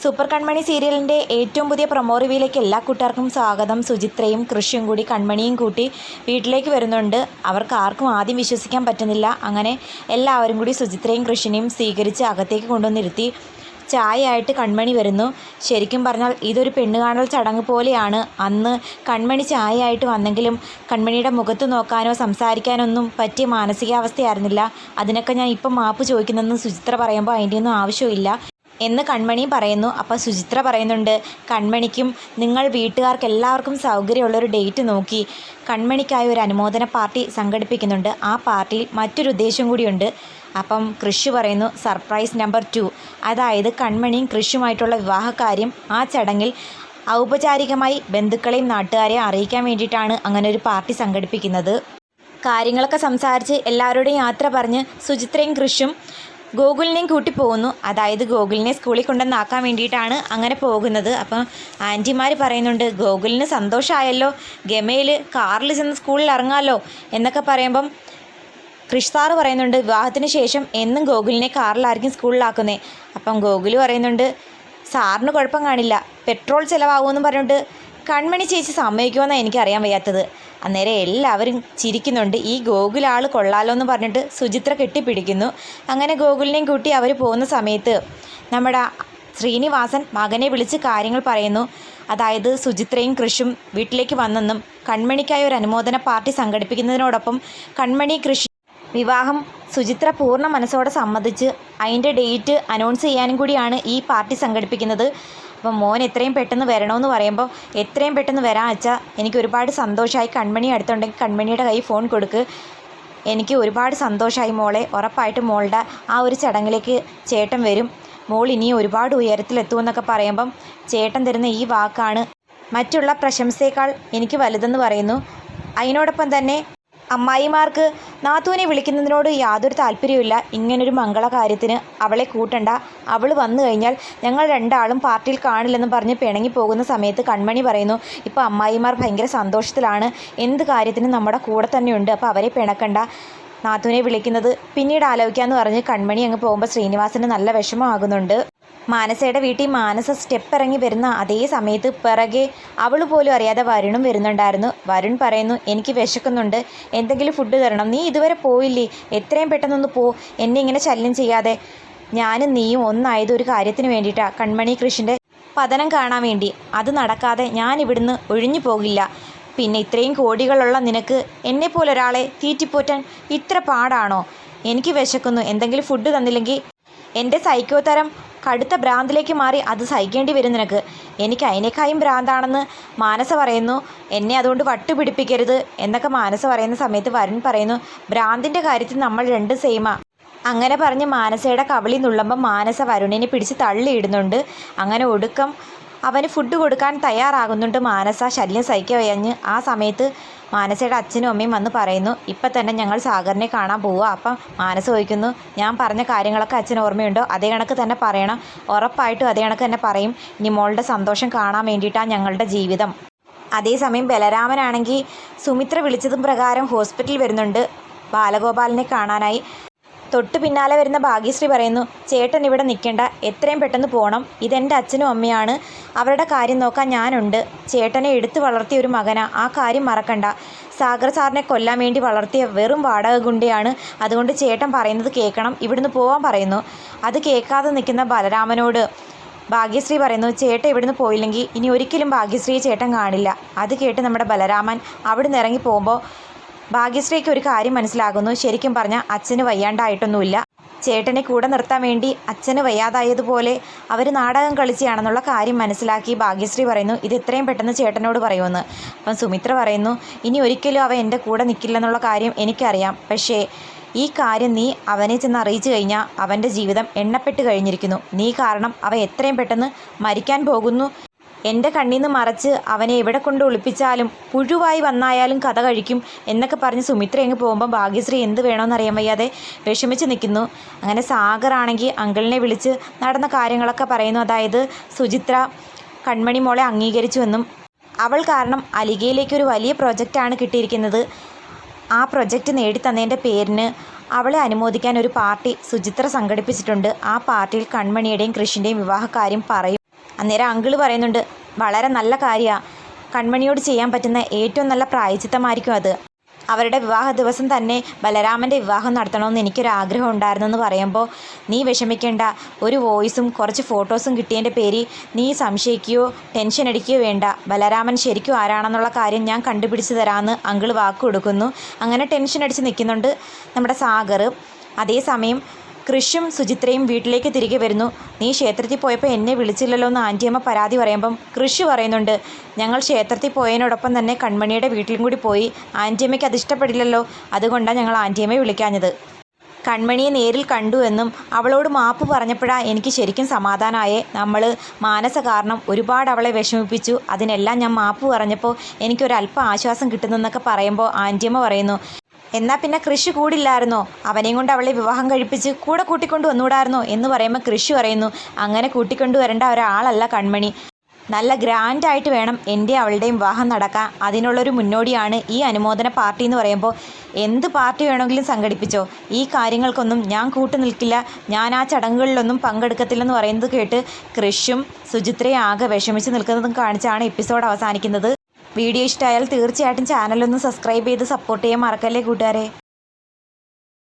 Super കൺമണി സീരിയലിന്റെ ഏറ്റവും പുതിയ പ്രൊമോ റിവ്യൂയിലേക്ക് എല്ലാ കൂട്ടുകാർക്കും സ്വാഗതം. സുചിത്രയും കൃഷിയും കൂടി കൺമണിയും കൂട്ടി വീട്ടിലേക്ക് വരുന്നുണ്ട്. അവർക്ക് ആർക്കും ആദ്യം വിശ്വസിക്കാൻ പറ്റുന്നില്ല. അങ്ങനെ എല്ലാവരും കൂടി സുചിത്രയും കൃഷിനെയും സ്വീകരിച്ച് അകത്തേക്ക് കൊണ്ടുവന്നിരുത്തി ചായയായിട്ട് കൺമണി വരുന്നു. ശരിക്കും പറഞ്ഞാൽ ഇതൊരു പെണ്ണ് കാണൽ ചടങ്ങ് പോലെയാണ്. അന്ന് കൺമണി ചായയായിട്ട് വന്നെങ്കിലും കൺമണിയുടെ മുഖത്ത് നോക്കാനോ സംസാരിക്കാനോ ഒന്നും പറ്റിയ മാനസികാവസ്ഥയായിരുന്നില്ല. അതിനൊക്കെ ഞാൻ ഇപ്പം മാപ്പ് ചോദിക്കുന്നതെന്ന് സുചിത്ര പറയുമ്പോൾ അതിന്റെ ഒന്നും ആവശ്യമില്ല. എന്ന് കൺമണി പറയുന്നു. അപ്പോൾ സുചിത്ര പറയുന്നുണ്ട് കൺമണിക്കും നിങ്ങൾ വീട്ടുകാർക്ക് എല്ലാവർക്കും സൗകര്യമുള്ളൊരു ഡേറ്റ് നോക്കി. കൺമണിക്കായി ഒരു അനുമോദന പാർട്ടി സംഘടിപ്പിക്കുന്നുണ്ട്. ആ പാർട്ടിയിൽ മറ്റൊരു ഉദ്ദേശം കൂടിയുണ്ട്. അപ്പം കൃഷി പറയുന്നു സർപ്രൈസ് നമ്പർ ടു. അതായത് കൺമണിയും കൃഷിയുമായിട്ടുള്ള വിവാഹകാര്യം ആ ചടങ്ങിൽ ഔപചാരികമായി ബന്ധുക്കളെയും നാട്ടുകാരെയും അറിയിക്കാൻ വേണ്ടിയിട്ടാണ് അങ്ങനെ ഒരു പാർട്ടി സംഘടിപ്പിക്കുന്നത്. കാര്യങ്ങളൊക്കെ സംസാരിച്ച് എല്ലാവരുടെയും യാത്ര പറഞ്ഞ് സുചിത്രയും കൃഷും ഗോകുലിനെയും കൂട്ടി പോകുന്നു അതായത് ഗോകുലിനെ സ്കൂളിൽ കൊണ്ടുവന്നാക്കാൻ വേണ്ടിയിട്ടാണ് അങ്ങനെ പോകുന്നത്. അപ്പം ആന്റിമാർ പറയുന്നുണ്ട് ഗോകുലിന് സന്തോഷമായല്ലോ. ഗമയിൽ കാറിൽ ചെന്ന് സ്കൂളിൽ ഇറങ്ങാമല്ലോ എന്നൊക്കെ പറയുമ്പം കൃഷ് പറയുന്നുണ്ട് വിവാഹത്തിന് ശേഷം എന്നും ഗോകുലിനെ കാറിലായിരിക്കും സ്കൂളിലാക്കുന്നേ. അപ്പം ഗോകുൽ പറയുന്നുണ്ട് സാറിന് കുഴപ്പം കാണില്ല. പെട്രോൾ ചിലവാകുമെന്ന് പറഞ്ഞിട്ട് കൺമണി ചേച്ചി സമ്മതിക്കുമെന്നാണ് എനിക്കറിയാൻ വയ്യാത്തത്. അന്നേരം എല്ലാവരും ചിരിക്കുന്നുണ്ട്. ഈ ഗോകുൽ ആൾ കൊള്ളാലോ എന്ന് പറഞ്ഞിട്ട് സുചിത്ര കെട്ടിപ്പിടിക്കുന്നു. അങ്ങനെ ഗോകുലിനെയും കൂട്ടി അവർ പോകുന്ന സമയത്ത് നമ്മുടെ ശ്രീനിവാസൻ മകനെ വിളിച്ച് കാര്യങ്ങൾ പറയുന്നു. അതായത് സുചിത്രയും കൃഷും വീട്ടിലേക്ക് വന്നെന്നും കൺമണിക്കായി ഒരു അനുമോദന പാർട്ടി സംഘടിപ്പിക്കുന്നതിനോടൊപ്പം കൺമണി കൃഷി വിവാഹം സുചിത്ര പൂർണ മനസ്സോടെ സമ്മതിച്ച് അതിന്റെ ഡേറ്റ് അനൗൺസ് ചെയ്യാനും കൂടിയാണ് ഈ പാർട്ടി സംഘടിപ്പിക്കുന്നത്. അപ്പം മോൻ എത്രയും പെട്ടെന്ന് വരണമെന്ന് പറയുമ്പോൾ എത്രയും പെട്ടെന്ന് വരാൻ വെച്ചാൽ എനിക്ക് ഒരുപാട് സന്തോഷമായി കൺമണി അടുത്തുണ്ടെങ്കിൽ കൺമണിയുടെ കൈ ഫോൺ കൊടുക്ക്. എനിക്ക് ഒരുപാട് സന്തോഷമായി മോളെ. ഉറപ്പായിട്ട് മോളുടെ ആ ഒരു ചടങ്ങിലേക്ക് ചേട്ടൻ വരും. മോൾ ഇനിയും ഒരുപാട് ഉയരത്തിലെത്തുമെന്നൊക്കെ പറയുമ്പം ചേട്ടൻ തരുന്ന ഈ വാക്കാണ് മറ്റുള്ള പ്രശംസയേക്കാൾ എനിക്ക് വലുതെന്ന് പറയുന്നു. അതിനോടൊപ്പം തന്നെ അമ്മായിമാർക്ക് നാത്തൂനെ വിളിക്കുന്നതിനോട് യാതൊരു താല്പര്യമില്ല ഇങ്ങനൊരു മംഗള കാര്യത്തിന് അവളെ കൂട്ടണ്ട. അവൾ വന്നു കഴിഞ്ഞാൽ ഞങ്ങൾ രണ്ടാളും പാർട്ടിയിൽ കാണില്ലെന്ന് പറഞ്ഞ് പിണങ്ങി പോകുന്ന സമയത്ത് കൺമണി പറയുന്നു ഇപ്പോൾ അമ്മായിമാർ ഭയങ്കര സന്തോഷത്തിലാണ്. എന്ത് കാര്യത്തിനും നമ്മുടെ കൂടെ തന്നെയുണ്ട്. അപ്പോൾ അവരെ പിണക്കണ്ട. നാത്തൂനെ വിളിക്കുന്നത് പിന്നീട് ആലോചിക്കാമെന്ന് പറഞ്ഞ് കൺമണി അങ്ങ് പോകുമ്പോൾ ശ്രീനിവാസന് നല്ല വിഷമമാകുന്നുണ്ട് മാനസയുടെ വീട്ടിൽ മാനസ സ്റ്റെപ്പ് ഇറങ്ങി വരുന്ന അതേ സമയത്ത് പിറകെ അവൾ പോലും അറിയാതെ വരുണും വരുന്നുണ്ടായിരുന്നു. വരുൺ പറയുന്നു എനിക്ക് വിശക്കുന്നുണ്ട്. എന്തെങ്കിലും ഫുഡ് തരണം. നീ ഇതുവരെ പോയില്ലേ? എത്രയും പെട്ടെന്നൊന്ന് പോ. എന്നെ ഇങ്ങനെ ശല്യം ചെയ്യാതെ. ഞാനും നീയും ഒന്നായത് ഒരു കാര്യത്തിന് വേണ്ടിയിട്ടാണ് കൺമണി കൃഷിന്റെ പതനം കാണാൻ വേണ്ടി. അത് നടക്കാതെ ഞാൻ ഇവിടുന്ന് ഒഴിഞ്ഞു പോകില്ല. പിന്നെ ഇത്രയും കോടികളുള്ള നിനക്ക് എന്നെപ്പോലെ ഒരാളെ തീറ്റിപ്പോറ്റാൻ ഇത്ര പാടാണോ? എനിക്ക് വിശക്കുന്നു. എന്തെങ്കിലും ഫുഡ് തന്നില്ലെങ്കിൽ എന്റെ സൈക്കോ തരം കടുത്ത ഭ്രാന്തിലേക്ക് മാറി അത് സഹിക്കേണ്ടി വരും നിനക്ക്. എനിക്ക് അതിനേക്കായും ഭ്രാന്താണെന്ന് മാനസ പറയുന്നു. എന്നെ അതുകൊണ്ട് വട്ടുപിടിപ്പിക്കരുത് എന്നൊക്കെ മാനസ പറയുന്ന സമയത്ത് വരുൺ പറയുന്നു. ഭ്രാന്തിന്റെ കാര്യത്തിൽ നമ്മൾ രണ്ട് സെയിമാ അങ്ങനെ പറഞ്ഞ് മാനസയുടെ കവിളി നുള്ളുമ്പോൾ മാനസ വരുണിനെ പിടിച്ച് തള്ളിയിടുന്നുണ്ട്. അങ്ങനെ ഒടുക്കം അവന് ഫുഡ് കൊടുക്കാൻ തയ്യാറാകുന്നുണ്ട് മാനസ. ശല്യം സഹിക്കവയഞ്ഞ് ആ സമയത്ത് മാനസയുടെ അച്ഛനും അമ്മയും വന്ന് പറയുന്നു ഇപ്പം തന്നെ ഞങ്ങൾ സാഗറിനെ കാണാൻ പോവുക. അപ്പം മാനസ ചോദിക്കുന്നു ഞാൻ പറഞ്ഞ കാര്യങ്ങളൊക്കെ അച്ഛൻ ഓർമ്മയുണ്ടോ? അതേ കണക്ക് തന്നെ പറയണം. ഉറപ്പായിട്ടും അതേ കണക്ക് തന്നെ പറയും. ഇനി മോളുടെ സന്തോഷം കാണാൻ വേണ്ടിയിട്ടാണ് ഞങ്ങളുടെ ജീവിതം. അതേസമയം ബലരാമനാണെങ്കിൽ സുമിത്ര വിളിച്ചതും പ്രകാരം ഹോസ്പിറ്റലിൽ വരുന്നുണ്ട്. ബാലഗോപാലിനെ കാണാനായി. തൊട്ട് പിന്നാലെ വരുന്ന ഭാഗ്യശ്രീ പറയുന്നു ചേട്ടൻ ഇവിടെ നിൽക്കേണ്ട എത്രയും പെട്ടെന്ന് പോകണം ഇതെന്റെ അച്ഛനും അമ്മയാണ്. അവരുടെ കാര്യം നോക്കാൻ ഞാനുണ്ട്. ചേട്ടനെ എടുത്തു വളർത്തിയ ഒരു മകനാ. ആ കാര്യം മറക്കണ്ട. സാഗർ സാറിനെ കൊല്ലാൻ വേണ്ടി വളർത്തിയ വെറും വാടക ഗുണ്ടയാണ്. അതുകൊണ്ട് ചേട്ടൻ പറയുന്നത് കേൾക്കണം. ഇവിടുന്ന് പോകാൻ പറയുന്നു. അത് കേൾക്കാതെ നിൽക്കുന്ന ബലരാമനോട് ഭാഗ്യശ്രീ പറയുന്നു ചേട്ടൻ ഇവിടുന്ന് പോയില്ലെങ്കിൽ ഇനി ഒരിക്കലും ഭാഗ്യശ്രീ ചേട്ടൻ കാണില്ല. അത് കേട്ട് നമ്മുടെ ബലരാമൻ അവിടുന്ന് ഇറങ്ങി പോകുമ്പോൾ ഭാഗ്യശ്രീക്ക് ഒരു കാര്യം മനസ്സിലാകുന്നു. ശരിക്കും പറഞ്ഞാൽ അച്ഛന് വയ്യാണ്ടായിട്ടൊന്നുമില്ല. ചേട്ടനെ കൂടെ നിർത്താൻ വേണ്ടി അച്ഛന് വയ്യാതായതുപോലെ അവർ നാടകം കളിച്ചാണെന്നുള്ള കാര്യം മനസ്സിലാക്കി ഭാഗ്യശ്രീ പറയുന്നു. ഇത് എത്രയും പെട്ടെന്ന് ചേട്ടനോട് പറയുമെന്ന്. അപ്പം സുമിത്ര പറയുന്നു ഇനി ഒരിക്കലും അവ എന്റെ കൂടെ നിൽക്കില്ലെന്നുള്ള കാര്യം എനിക്കറിയാം. പക്ഷേ ഈ കാര്യം നീ അവനെ ചെന്ന് അറിയിച്ചു കഴിഞ്ഞാൽ അവന്റെ ജീവിതം എണ്ണപ്പെട്ട് കഴിഞ്ഞിരിക്കുന്നു. നീ കാരണം അവ എത്രയും പെട്ടെന്ന് മരിക്കാൻ പോകുന്നു. എന്റെ കണ്ണിൽ നിന്ന് മറച്ച് അവനെ എവിടെ കൊണ്ട് ഒളിപ്പിച്ചാലും പുഴുവായി വന്നായാലും കഥ കഴിക്കും എന്നൊക്കെ പറഞ്ഞ് സുമിത്ര അങ്ങ് പോകുമ്പോൾ ഭാഗ്യശ്രീ എന്ത് വേണമെന്നറിയാൻ വയ്യാതെ വിഷമിച്ച് നിൽക്കുന്നു. അങ്ങനെ സാഗറാണെങ്കിൽ അങ്കിളിനെ വിളിച്ച് നടന്ന കാര്യങ്ങളൊക്കെ പറയുന്നു. അതായത് സുചിത്ര കൺമണി മോളെ അംഗീകരിച്ചുവെന്നും അവൾ കാരണം അലിഗയിലേക്ക് ഒരു വലിയ പ്രൊജക്റ്റാണ് കിട്ടിയിരിക്കുന്നത്. ആ പ്രൊജക്റ്റ് നേടിത്തന്നതിന്റെ പേരിന് അവളെ അനുമോദിക്കാൻ ഒരു പാർട്ടി സുചിത്ര സംഘടിപ്പിച്ചിട്ടുണ്ട്. ആ പാർട്ടിയിൽ കൺമണിയുടെയും കൃഷിന്റെയും വിവാഹകാര്യം പറയും അന്നേരം അങ്കിൾ പറയുന്നുണ്ട് വളരെ നല്ല കാര്യമാണ് കൺമണിയോട് ചെയ്യാൻ പറ്റുന്ന ഏറ്റവും നല്ല പ്രായച്ചിത്തമായിരിക്കും അത്. അവരുടെ വിവാഹ ദിവസം തന്നെ ബലരാമന്റെ വിവാഹം നടത്തണമെന്ന് എനിക്കൊരു ആഗ്രഹം ഉണ്ടായിരുന്നെന്ന് പറയുമ്പോൾ നീ വിഷമിക്കേണ്ട. ഒരു വോയിസും കുറച്ച് ഫോട്ടോസും കിട്ടിയതിന്റെ പേരിൽ നീ സംശയിക്കുകയോ ടെൻഷൻ അടിക്കുകയോ വേണ്ട. ബലരാമൻ ശരിക്കും ആരാണെന്നുള്ള കാര്യം ഞാൻ കണ്ടുപിടിച്ച് തരാമെന്ന് അങ്കിൾ വാക്ക് കൊടുക്കുന്നു. അങ്ങനെ ടെൻഷൻ അടിച്ച് നിൽക്കുന്നുണ്ട് നമ്മുടെ സാഗർ. അതേസമയം കൃഷും സുചിത്രയും വീട്ടിലേക്ക് തിരികെ വരുന്നു. നീ ക്ഷേത്രത്തിൽ പോയപ്പോൾ എന്നെ വിളിച്ചില്ലല്ലോ എന്ന് ആന്റിയമ്മ പരാതി പറയുമ്പം കൃഷി പറയുന്നുണ്ട്. ഞങ്ങൾ ക്ഷേത്രത്തിൽ പോയതിനോടൊപ്പം തന്നെ കൺമണിയുടെ വീട്ടിലും കൂടി പോയി. ആന്റിയമ്മയ്ക്ക് അത് ഇഷ്ടപ്പെടില്ലല്ലോ. അതുകൊണ്ടാണ് ഞങ്ങൾ ആന്റിയമ്മയെ വിളിക്കാഞ്ഞത്. കൺമണിയെ നേരിൽ കണ്ടു എന്നും അവളോട് മാപ്പ് പറഞ്ഞപ്പോഴാ എനിക്ക് ശരിക്കും സമാധാനമായേ നമ്മൾ മാനസ കാരണം ഒരുപാട് അവളെ വിഷമിപ്പിച്ചു. അതിനെല്ലാം ഞാൻ മാപ്പ് പറഞ്ഞപ്പോൾ എനിക്കൊരല്പം ആശ്വാസം കിട്ടുന്നെന്നൊക്കെ പറയുമ്പോൾ ആന്റിയമ്മ പറയുന്നു. എന്നാൽ പിന്നെ കൃഷി കൂടില്ലായിരുന്നോ? അവനെയും കൊണ്ട് അവളെ വിവാഹം കഴിപ്പിച്ച് കൂടെ കൂട്ടിക്കൊണ്ട് വന്നുകൂടായിരുന്നോ എന്ന് പറയുമ്പോൾ കൃഷി പറയുന്നു. അങ്ങനെ കൂട്ടിക്കൊണ്ടു വരേണ്ട ഒരാളല്ല കൺമണി. നല്ല ഗ്രാൻഡായിട്ട് വേണം എന്റെ അവളുടെയും വിവാഹം നടക്കാൻ. അതിനുള്ളൊരു മുന്നോടിയാണ് ഈ അനുമോദന പാർട്ടി എന്ന് പറയുമ്പോൾ എന്ത് പാർട്ടി വേണമെങ്കിലും സംഘടിപ്പിച്ചോ. ഈ കാര്യങ്ങൾക്കൊന്നും ഞാൻ കൂട്ടു നിൽക്കില്ല. ഞാൻ ആ ചടങ്ങുകളിലൊന്നും പങ്കെടുക്കത്തില്ലെന്ന് പറയുന്നത് കേട്ട് കൃഷും സുചിത്രയും ആകെ വിഷമിച്ച് നിൽക്കുന്നതും കാണിച്ചാണ് എപ്പിസോഡ് അവസാനിക്കുന്നത്. വീഡിയോ ഇഷ്ടമായാൽ തീർച്ചയായിട്ടും ചാനലൊന്ന് സബ്സ്ക്രൈബ് ചെയ്ത് സപ്പോർട്ട് ചെയ്യാൻ മറക്കല്ലേ കൂട്ടുകാരെ.